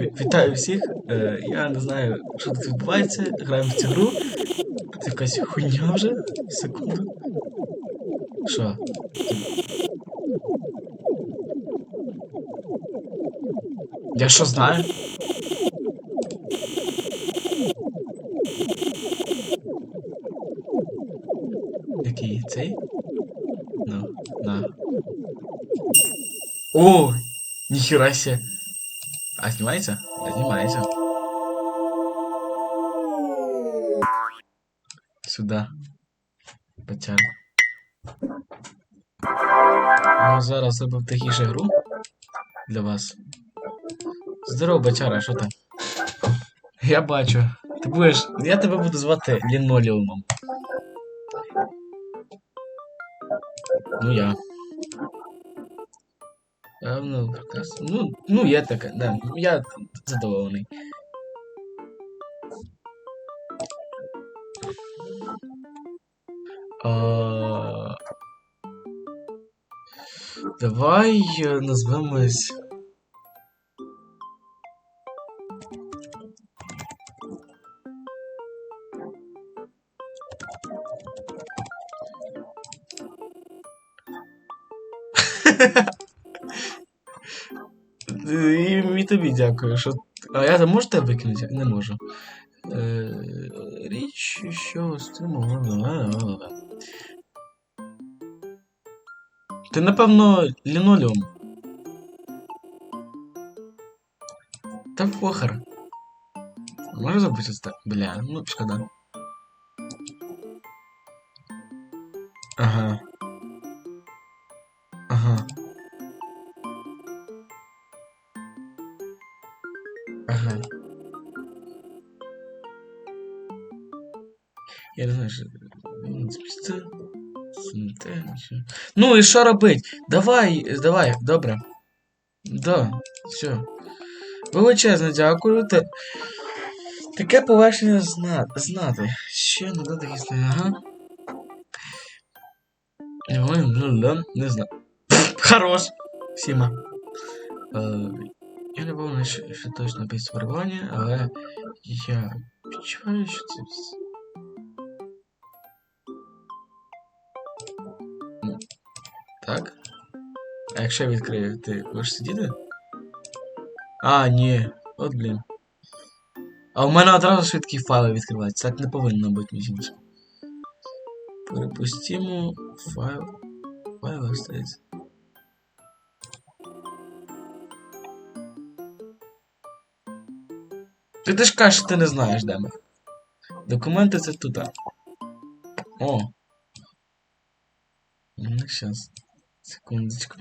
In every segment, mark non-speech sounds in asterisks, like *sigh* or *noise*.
Ві- Вітаю всіх. Е, я не знаю, що тут відбувається. Граємо в цю гру. Це якась хуйня вже. Секунду. Що? Я що знаю? Який цей? Ну, на. О! Ніхера себе. А снимается? Да, снимается. Сюда. Потяг. Ну, зараз зробив тихіше гру для вас. Здорово, бачара, що там? Я бачу. Ти будеш. Я тебе буду звати лінолеумом. Ну я. Ну, прекрасно. Ну, ну, я така, да. Я задоволений. А... Давай е, назвемось. тобі дякую, що. А я можу тебе викинути? Не можу. Е, річ, що з цим. Ти, напевно, лінолеум. Та похер. Можеш забути це? Бля, ну шкода. Ага. Ага. Ну і що робить? Давай, давай, добре. Да, все. Величезно дякую. Те... Таке повершення зна... знати. Ще надати якісь... Ага. Ой, ну, да, Не знаю. *laughs* Хорош. Сіма. Е, я не пам'ятаю, що, що точно після але я відчуваю, що це. Так. А якщо я відкрию, ти будеш сидіти? А, ні. От блін. А у мене одразу швидкі файли відкриваються. Так не повинно бути між іншим. Перепустимо файл. Файл остається. Ти ти ж кажеш, ти не знаєш, де ми. Документи це тут. О. Ну, щас. Секундочку.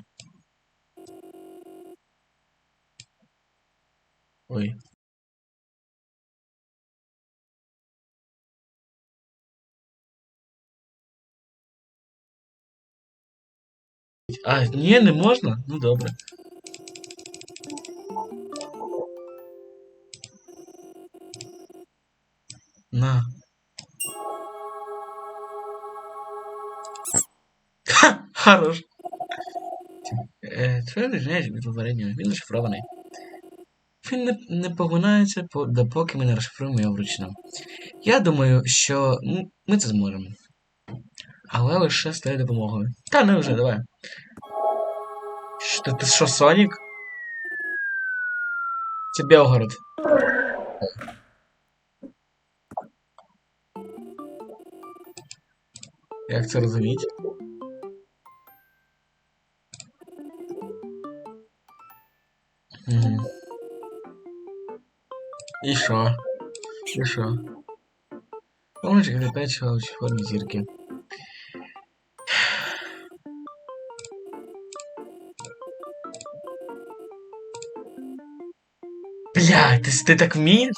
Ой. А, ні, не можна? Ну добре. На. Ха, хорош. Е, Твоє знаєш від попереднього, він зашифрований. Він не, не погунається, по, допоки ми не розшифруємо його вручну. Я думаю, що ми це зможемо. Але лише з твоєю допомогою. Та не вже, давай. Що, ти що, Сонік? Це Белгород. Як це розуміти? Що? І що? як опять в формі зірки? Бля, ти, ти так вмієш?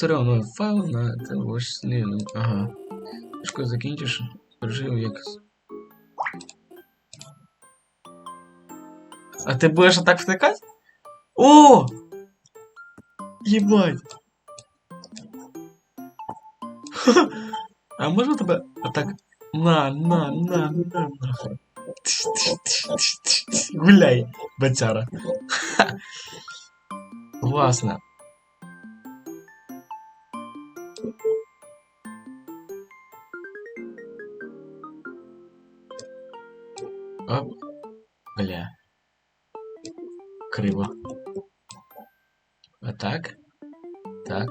Ресторан файл на це ось ну, ага. Шко закінчиш, прожив як. А ти будеш отак втикати? О! Єбать! *laughs* А можна тебе отак. На, на, на, на, нахуй. Гуляй, бацяра. *laughs* Класно. Оп. Бля. Криво. Отак. Так.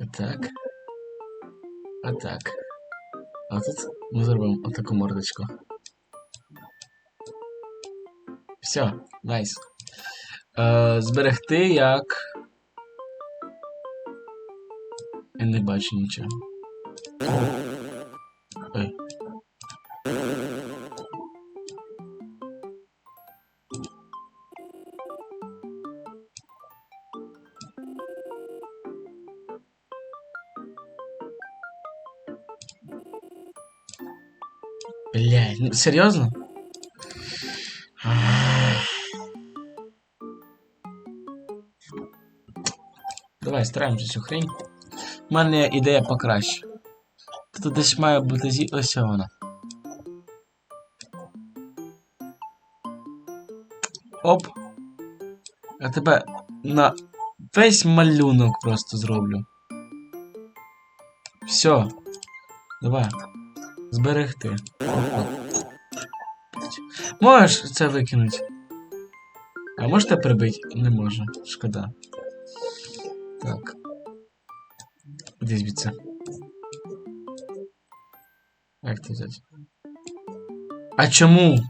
Отак. Отак. А тут ми зробимо отаку мордочку. Все, найс. Е, зберегти як. Я не бачу нічого. Серйозно? Давай, стараємося цю хрень. У мене ідея покраще. Тут десь має бути зі... ось вона. Оп. Я тебе на весь малюнок просто зроблю. Все. Давай. Зберегти. Оп-оп. Можеш це викинути? А можете прибити? Не можу. Шкода. Так. Іди звідси. Як це взяти? А чому?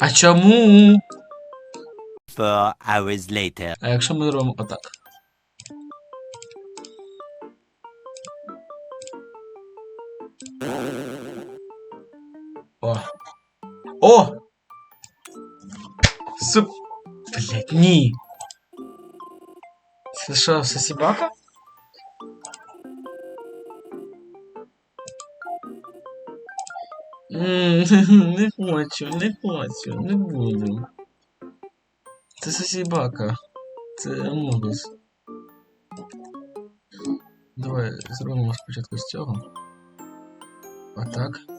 А чому? Four hours later. А якщо ми зробимо отак? О! Суп... Блять, ні! Це що? М, *laughs* Не хочу, не хочу, не буду. Це сосібака. Це Амогус. Давай зробимо спочатку з цього. Отак.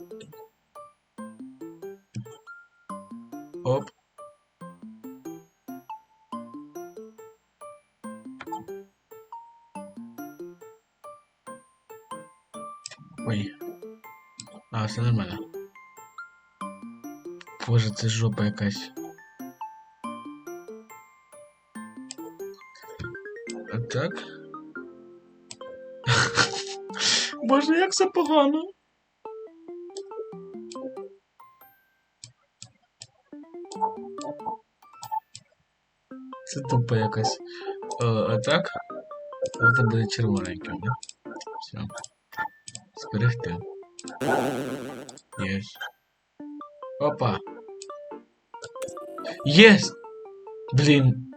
Оп. Ой. А, все нормально. Боже, це жопа якась. Так. *laughs* Боже, як це погано. Це тупо якась. О, а так. Це буде червоненьким, да? Все. Зберегти. Єс. Опа. Єс! Блін.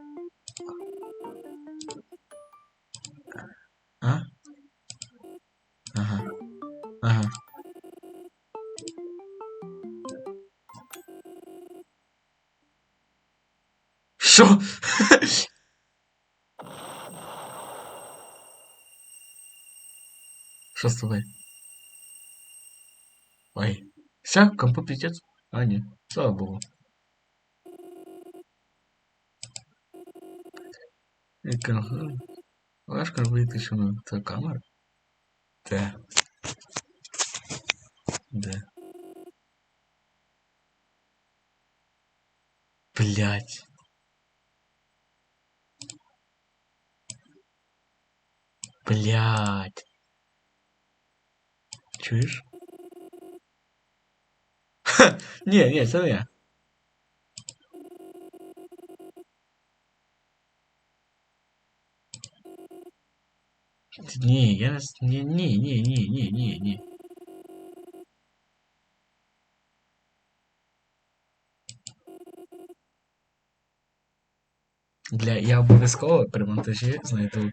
Ой. Все, компу пиздец? А, ні. Слава Богу. Яка... Важко вийти, що на це камера. Де? Де? Блять. Блять. Чуєш? Ні, ні, це я. Ні, я не... Ні, ні, ні, ні, ні, ні, ні. Для я обов'язково при монтажі знайду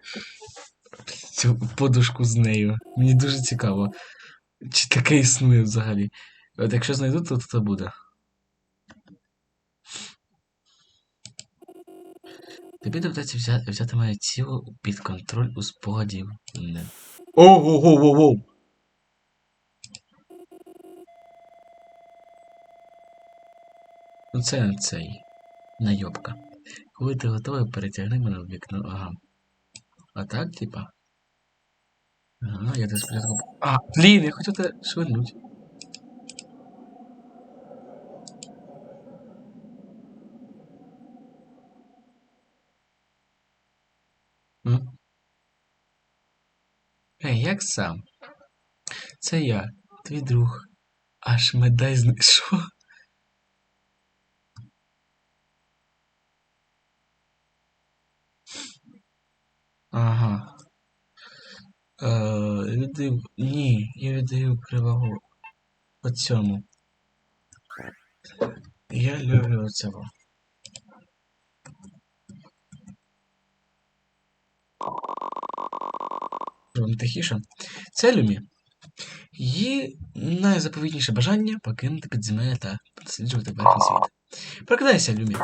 цю подушку з нею. Мені дуже цікаво, чи таке існує взагалі. От якщо знайду, то це буде. Тобі доведеться взяти взяти моє тіло під контроль у спогадів. Не. Оу-оу-оу-оу-оу! Ну це цей. Найобка. Коли ти готовий, перетягни мене в вікно. Ага. А так, типа. Ага, я тебе спочатку... А, блін, я хочу тебе швирнуть. Ей, як сам? Це я, твій друг. Аж медай. Що? Ага. Е, віддаю... Ні, я віддаю перевагу оцьому. Я люблю оцього. Вам тихіше. Це Люмі. Її найзаповітніше бажання покинути підземелля та досліджувати верхній світ. Прокидайся, Люмі.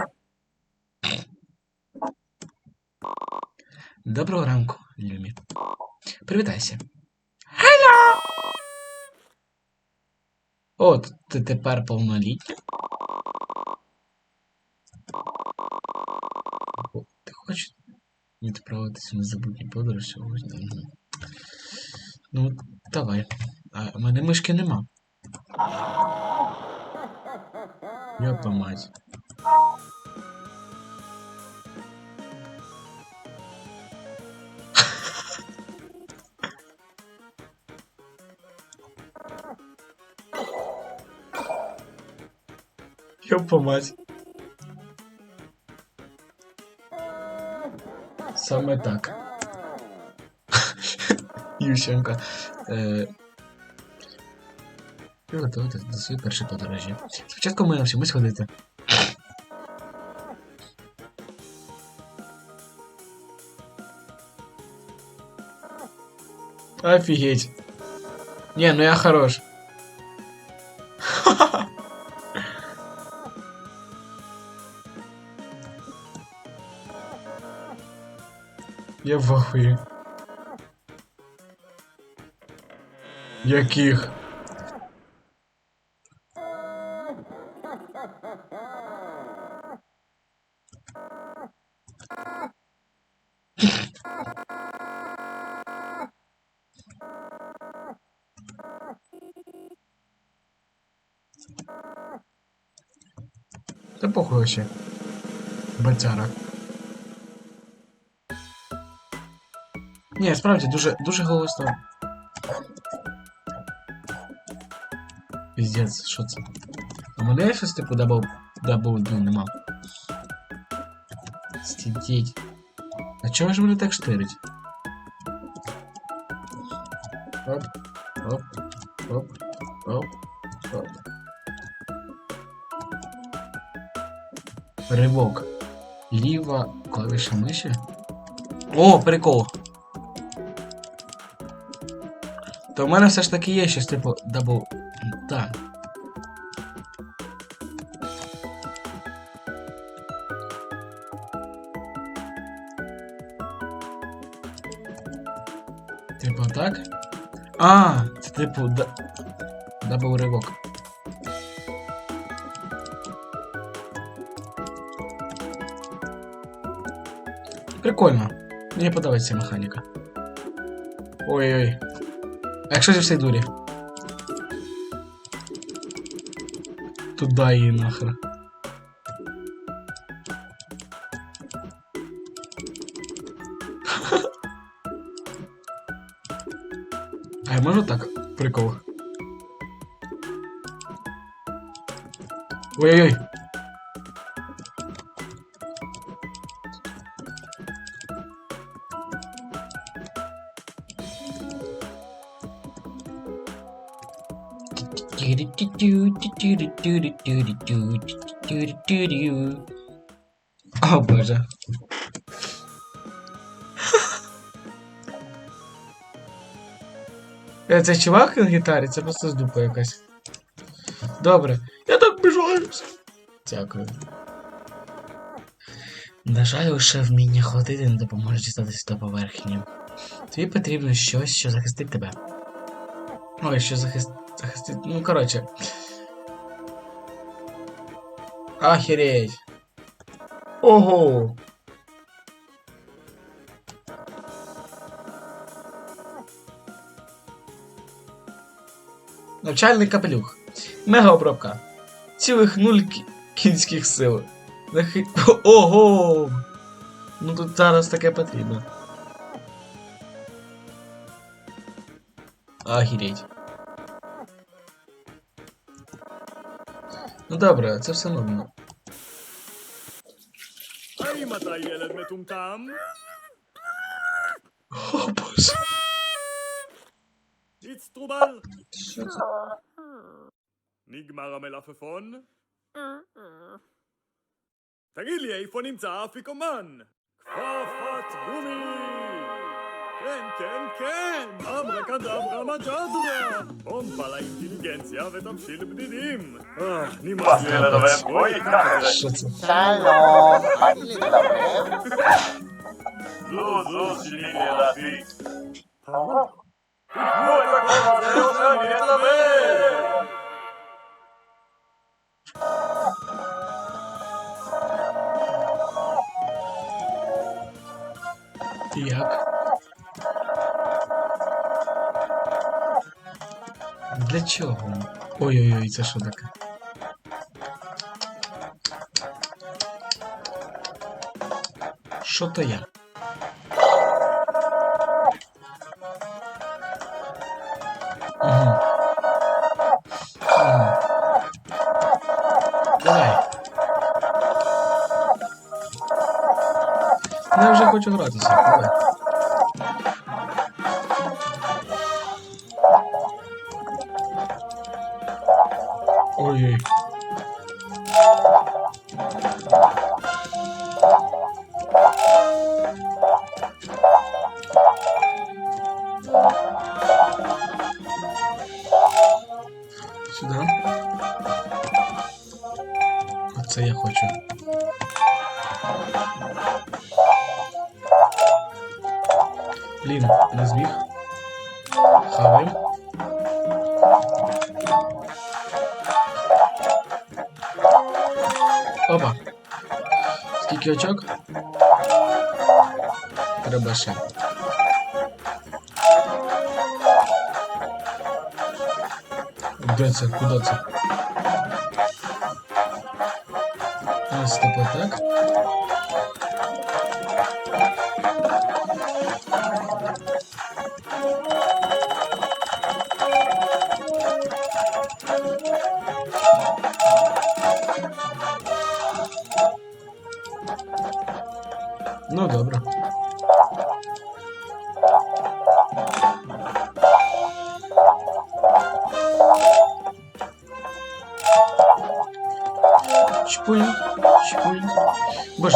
Доброго ранку, Люмі. Привітайся. Hello! От, ти тепер повнолітня. Ти хочеш відправитися на забутню подорож сьогодні? Ну, давай. А в мене мишки нема. Йопа мать. Йопа мать. Саме так. Ющенко. Е... Приготувати до своєї першої подорожі. Спочатку ми навчимось ходити. Офигеть. Не, ну я хорош. *laughs* Я в ахуї. Яких? Та похуй вообще. Батяра. Ні, справді дуже, дуже голосно. Піздець, що це? А мене є щось типу дабл... дабл ну, нема. Стідіть. А чого ж мене так штирить? Оп, оп, оп, оп, оп. Ривок. Ліва клавіша миші. О, прикол. То в мене все ж таки є щось типу дабл. Типу так? А, це типу да... дабл ривок. Прикольно. Мені подобається механіка. Ой-ой. А якщо зі всій дурі? Туда її нахер. А я можу так? Прикол. Ой-ой-ой. О боже. Це чувак на гітарі, це просто з дупа якась. Добре. Я так бажаюся. Дякую. На жаль, лише вміння ходити не допоможе дістатися до поверхні. Тобі потрібно щось, що захистить тебе. Ой, що захист... захистить. Ну, коротше. Ахереть. Ого! Навчальний капелюх. Мега обробка. Цілих нуль кінських сил. Нахи... *laughs* Ого! Ну тут зараз таке потрібно. Агіреть. Ну добре, це все нормально. Ай, мадай нудно. О боже. איצטרובל! *laughs* נגמר המלפפון? *laughs* תגיד לי, איפה נמצא האפיקומן? כפפת גומי! כן, כן, כן! אברה כדברה מג'דרה! בומבה לאינטליגנציה ותמשיל בדידים! אה, נמאס לי לדבר, אוי, ככה! *laughs* שלום, באתי לדבר? זו, זו, שיניתי את Як? Для чого? Ой-ой-ой, це що таке? Що то я? Хочу гратися, давай. Ой-ой. Де це? Куди це?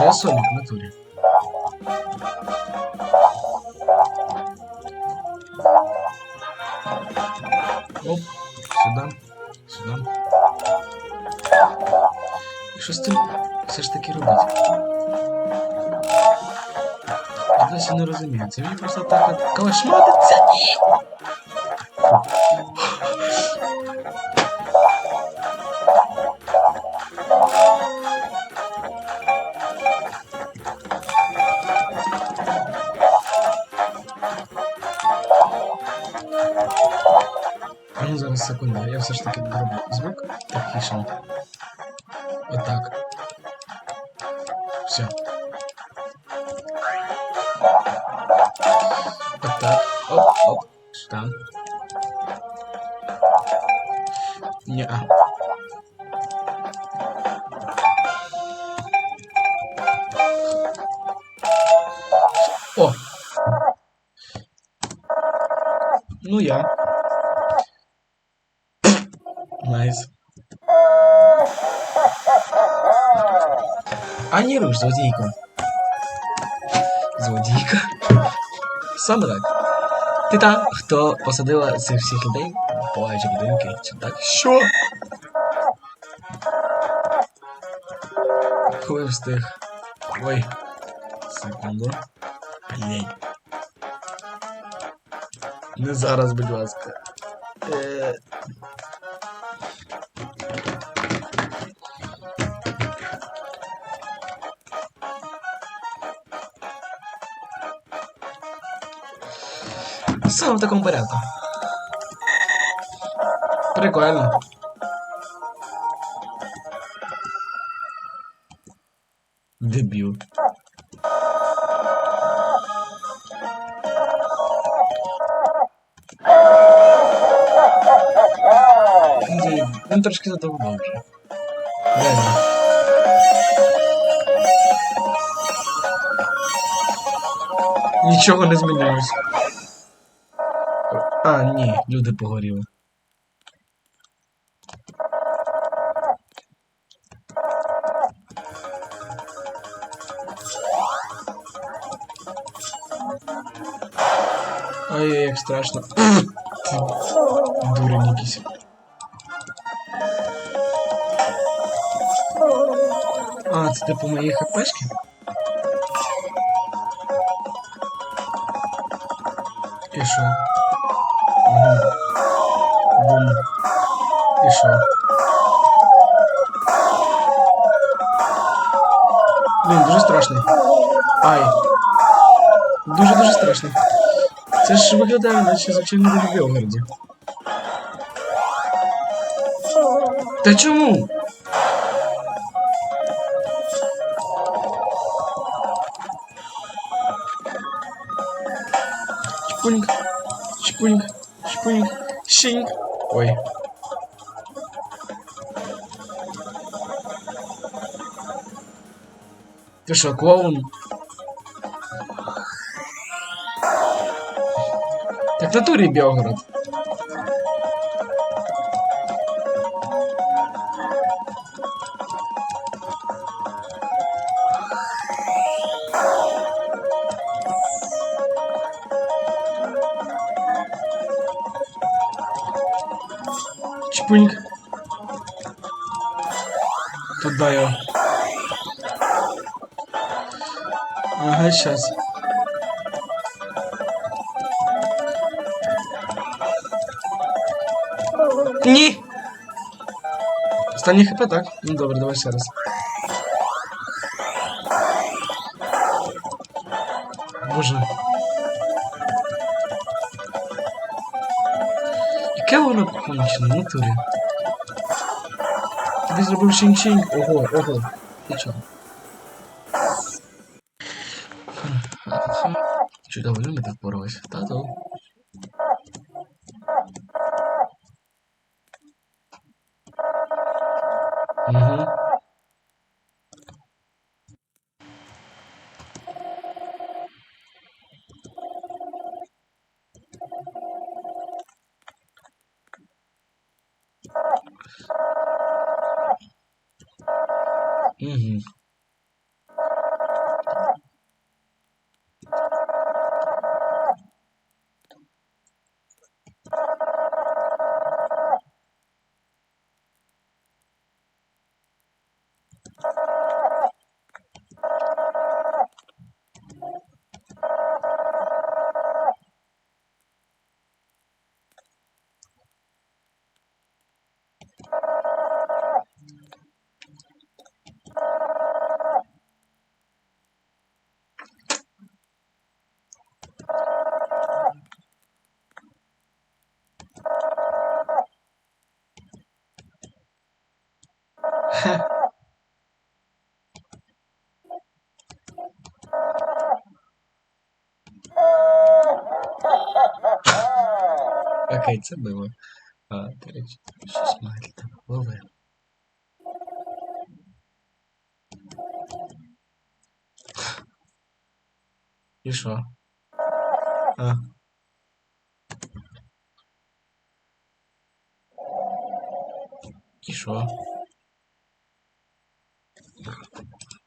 Соник в натуре. Оп, сюда, сюда. І що з цим все ж таки робити? Я досі не розумію. Це мені просто так от калашматиться. Ні! О! Ну я. Найс. А не руш, злодійко. Злодійка. Саме. Ти та, хто посадила цих всіх людей, палаючи будинки, чи так? Що? Коли встиг Ой. Секунду. Блять. Не зараз, будь ласка. Е... Все в такому порядку. Прикольно. Дебіл. Він трошки задовбав вже. Реально. Нічого не змінилось. А, ні, люди погоріли. Ой, як страшно. А, це типу мої хпшки? І що? Ага. Бум. І що? Блін, дуже страшний. Ай. Дуже-дуже страшний. Це ж виглядає, наче звичайно в Білгороді. Та чому? Чпуньк, чпуньк, чпуньк, щеньк. Ой. Ты что, клоун? Так в натурі Білгород. Чпуньк. Туда його. Ага, сейчас. Ні! Останній хп, так? Ну добре, давай ще раз. Боже. Яке воно кончене, в натурі? Тобі зробив шинь-чинь. Ого, ого. Ти чого? Чудово, ми так впоралися. Тату. Угу. Угу. Окей, це. А, третє. Щось має там голови. І що? А. І що?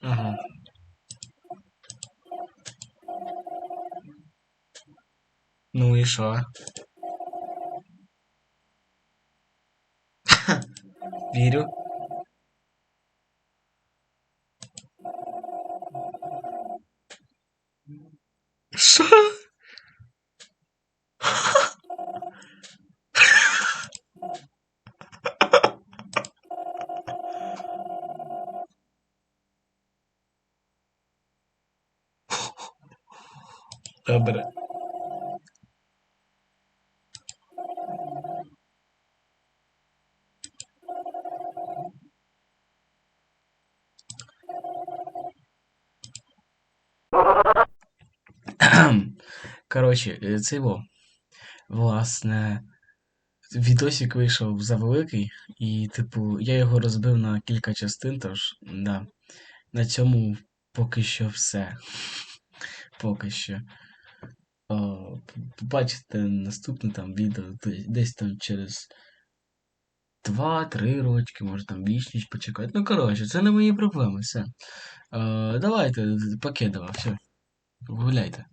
Ага. Ну і що? respiro. *laughs* Abra. Коротше, е, це його. Власне, відосик вийшов завеликий, і, типу, я його розбив на кілька частин, тож, да. На цьому поки що все. Поки що. Побачите наступне там відео десь там через 2-3 рочки, може там ніж почекати. Ну, коротше, це не мої проблеми, все. Е, давайте, покидала, все. Гуляйте.